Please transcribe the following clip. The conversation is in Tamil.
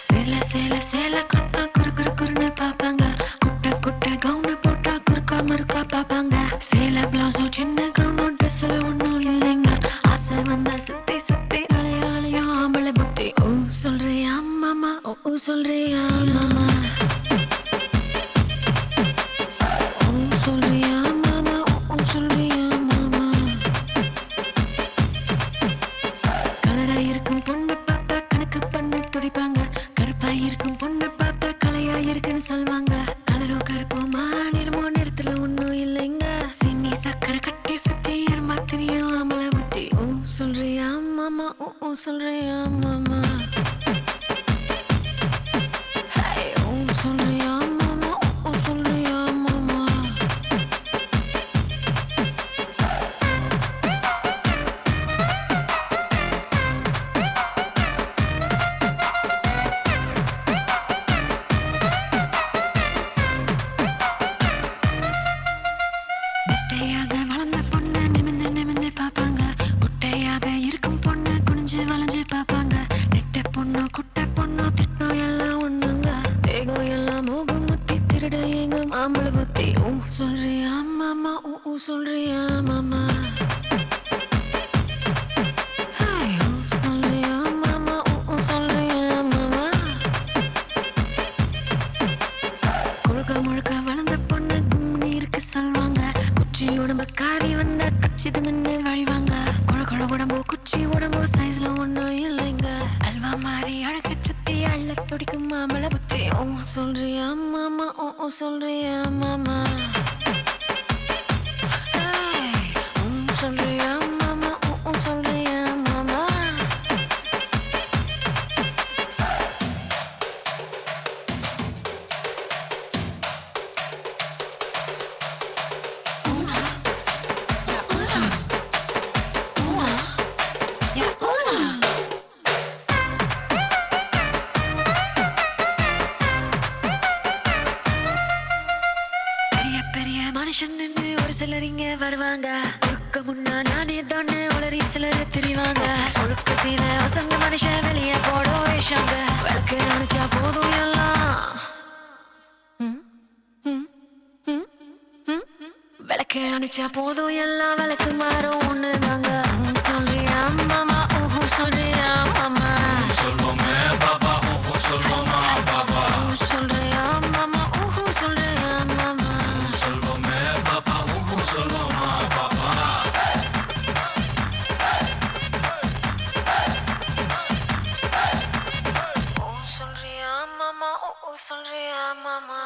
சேல சேல சேல கட்டா குறு குறு சொல்றியா மாமா? ஓ சொல்றியா மாமா? ஓ சொல்றியா மாமா? ஓ சொல்றியா மாமா? கலரா இருக்கும் பொண்ணு பார்த்தா கணக்கு பண்ண துடிப்பாங்க. கருப்பா இருக்கும் பொண்ணு பார்த்தா கலையா இருக்குன்னு சொல்வாங்க. கலரோ கருப்போமா நிறமோ நிறத்துல ஒண்ணும் இல்லைங்க. சின்னி சக்கரை கட்டி சுத்தி எருமா தெரியும் அமல புத்தி. ஓ சொல்றியா மாமா? ஓ ஓ சொல்றியா மாமா? முத்தி திருட புத்தி. ஊ சொல்றியா மாமா? ஊ சொல்றியா மாமா? முழுக்க பொண்ணு இருக்கு குச்சி உடம்பு காரி வந்த கச்சி நின்று வழிவாங்க. கொழ கொழ உடம்பு குச்சி உடம்பு சைஸ்ல ஒண்ணு பிடிக்கும்? மாமலை பத்தி ஓ சொல்றியா மாமா? ஓ சொல்றியா மாமா? பெரிய மனுஷன் ஒரு சிலர் இங்க வருவாங்க. ஒழுக்க முன்னா நானே தானே உளறி சிலர் தெரிவாங்க. ஒழுக்க சீல வசந்த மனுஷன் வெளியே போட வேஷாங்க. விளக்கு நினைச்சா போதும் எல்லாம். விளக்கு அணிச்சா போதும் எல்லாம். விளக்கு மாறும் ஒன்று சொல்றியா மாமா?